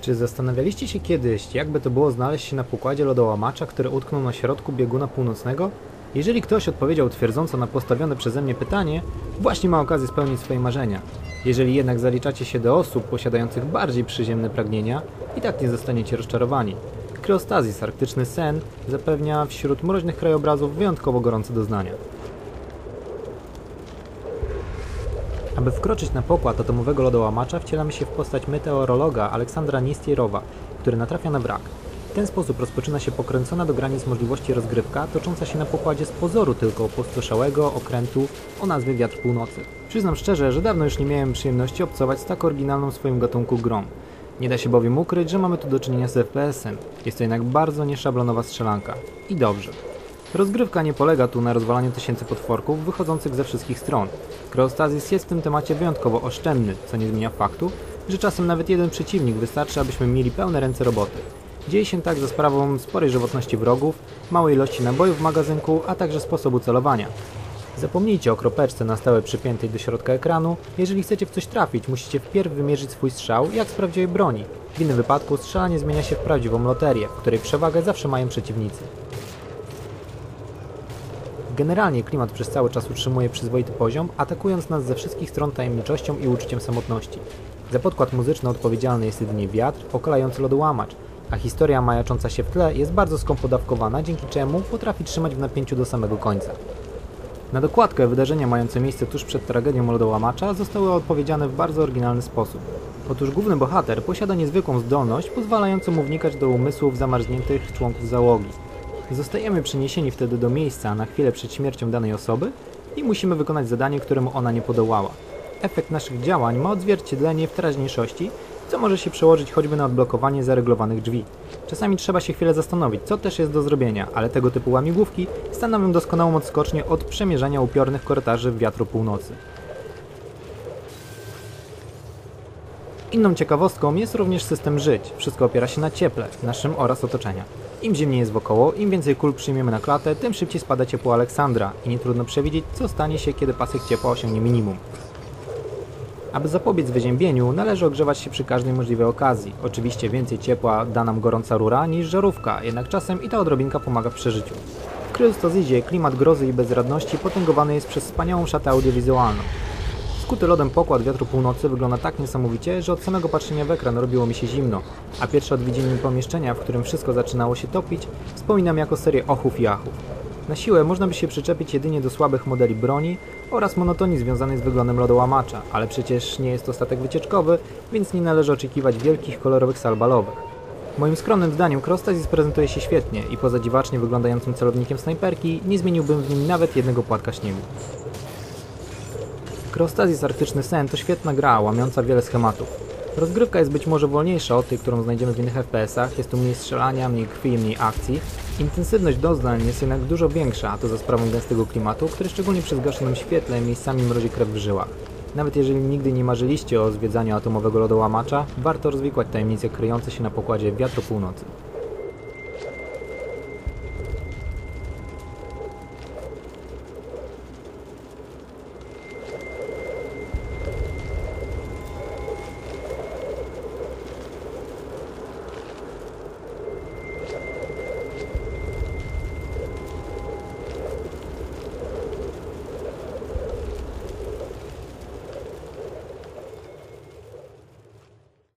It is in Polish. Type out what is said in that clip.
Czy zastanawialiście się kiedyś, jakby to było znaleźć się na pokładzie lodołamacza, który utknął na środku bieguna północnego? Jeżeli ktoś odpowiedział twierdząco na postawione przeze mnie pytanie, właśnie ma okazję spełnić swoje marzenia. Jeżeli jednak zaliczacie się do osób posiadających bardziej przyziemne pragnienia, i tak nie zostaniecie rozczarowani. Kryostazis, arktyczny sen, zapewnia wśród mroźnych krajobrazów wyjątkowo gorące doznania. Aby wkroczyć na pokład atomowego lodołamacza, wcielamy się w postać meteorologa Aleksandra Niestierowa, który natrafia na wrak. W ten sposób rozpoczyna się pokręcona do granic możliwości rozgrywka, tocząca się na pokładzie z pozoru tylko opustoszałego okrętu o nazwie Wiatr Północy. Przyznam szczerze, że dawno już nie miałem przyjemności obcować z tak oryginalną w swoim gatunku grą. Nie da się bowiem ukryć, że mamy tu do czynienia z FPS-em. Jest to jednak bardzo nieszablonowa strzelanka. I dobrze. Rozgrywka nie polega tu na rozwalaniu tysięcy potworków wychodzących ze wszystkich stron. Kryostazis jest w tym temacie wyjątkowo oszczędny, co nie zmienia faktu, że czasem nawet jeden przeciwnik wystarczy, abyśmy mieli pełne ręce roboty. Dzieje się tak za sprawą sporej żywotności wrogów, małej ilości nabojów w magazynku, a także sposobu celowania. Zapomnijcie o kropeczce na stałe przypiętej do środka ekranu. Jeżeli chcecie w coś trafić, musicie wpierw wymierzyć swój strzał, jak z prawdziwej broni. W innym wypadku strzelanie zmienia się w prawdziwą loterię, w której przewagę zawsze mają przeciwnicy. Generalnie klimat przez cały czas utrzymuje przyzwoity poziom, atakując nas ze wszystkich stron tajemniczością i uczuciem samotności. Za podkład muzyczny odpowiedzialny jest jedynie wiatr, okalający lodołamacz, a historia majacząca się w tle jest bardzo skąpo dawkowana, dzięki czemu potrafi trzymać w napięciu do samego końca. Na dokładkę wydarzenia mające miejsce tuż przed tragedią lodołamacza zostały odpowiedziane w bardzo oryginalny sposób. Otóż główny bohater posiada niezwykłą zdolność pozwalającą mu wnikać do umysłów zamarzniętych członków załogi. Zostajemy przeniesieni wtedy do miejsca na chwilę przed śmiercią danej osoby i musimy wykonać zadanie, któremu ona nie podołała. Efekt naszych działań ma odzwierciedlenie w teraźniejszości, co może się przełożyć choćby na odblokowanie zareglowanych drzwi. Czasami trzeba się chwilę zastanowić, co też jest do zrobienia, ale tego typu łamigłówki stanowią doskonałą odskocznię od przemierzania upiornych korytarzy w wiatru północy. Inną ciekawostką jest również system żyć. Wszystko opiera się na cieple, naszym oraz otoczenia. Im zimniej jest wokoło, im więcej kul przyjmiemy na klatę, tym szybciej spada ciepło Aleksandra i nie trudno przewidzieć, co stanie się, kiedy pasek ciepła osiągnie minimum. Aby zapobiec wyziębieniu, należy ogrzewać się przy każdej możliwej okazji. Oczywiście więcej ciepła da nam gorąca rura niż żarówka, jednak czasem i ta odrobinka pomaga w przeżyciu. W Krystozydzie klimat grozy i bezradności potęgowany jest przez wspaniałą szatę audiowizualną. Skuty lodem pokład wiatru północy wygląda tak niesamowicie, że od samego patrzenia w ekran robiło mi się zimno, a pierwsze odwiedziny pomieszczenia, w którym wszystko zaczynało się topić, wspominam jako serię ochów i achów. Na siłę można by się przyczepić jedynie do słabych modeli broni oraz monotonii związanej z wyglądem lodołamacza, ale przecież nie jest to statek wycieczkowy, więc nie należy oczekiwać wielkich kolorowych sal balowych. Moim skromnym zdaniem Crosstazis prezentuje się świetnie i poza dziwacznie wyglądającym celownikiem snajperki nie zmieniłbym w nim nawet jednego płatka śniegu. Crosstazis Arktyczny Sen to świetna gra, łamiąca wiele schematów. Rozgrywka jest być może wolniejsza od tej, którą znajdziemy w innych FPS-ach, jest tu mniej strzelania, mniej krwi mniej akcji. Intensywność doznań jest jednak dużo większa, a to za sprawą gęstego klimatu, który szczególnie przy zgaszonym świetle miejscami mrozi krew w żyłach. Nawet jeżeli nigdy nie marzyliście o zwiedzaniu atomowego lodołamacza, warto rozwikłać tajemnice kryjące się na pokładzie Wiatru Północy.